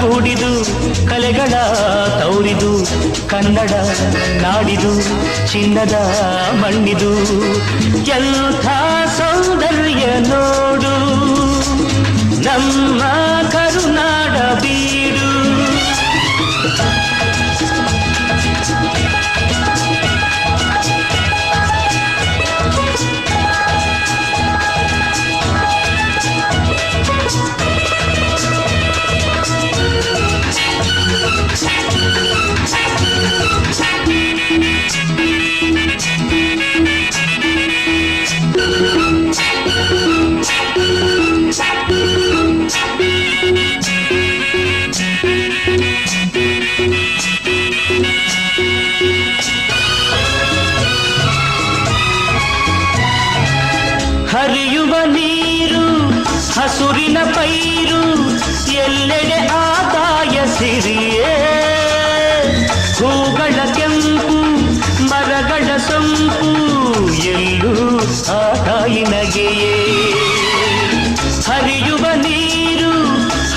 ಗೂಡಿದು ಕಲೆಗಳ ತೌರಿದು ಕನ್ನಡ ನಾಡಿದು ಚಿನ್ನದ ಮಣ್ಣಿದು ಎಂಥ ಸೌಂದರ್ಯ ನೋಡು. ನಮ್ಮ ಹರಿಯುವ ನೀರು, ಹಸುರಿನ ಪೈರು, ಎಲ್ಲೆಡೆ ಆದಾಯ ಸಿರಿಯೇ. ಹೂಗಳ ಕೆಂಪು, ಮರಗಳ ಸೊಂಪು, ಎಲ್ಲೂ ಆ ತಾಯಿ ನಗೆಯೇ. ಹರಿಯುವ ನೀರು,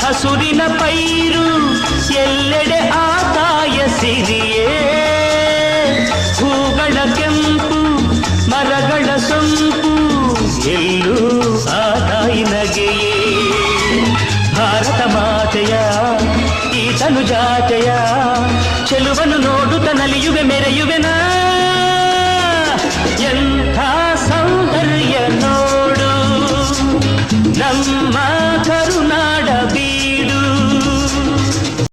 ಹಸುರಿನ ಪೈರು ಎಲ್ಲೂ ಆ ತಾಯಿ ನಗೆಯೇ ಭಾರತ ಮಾತೆಯ ಈ ತನು ಜಾತೆಯ ಚೆಲುವನು ನೋಡುತ್ತ ನಲಿಯುವೆ ಮೆರೆಯುವೆ ನಾ ಎಂಥ ಸೌಂದರ್ಯ ನೋಡು ನಮ್ಮ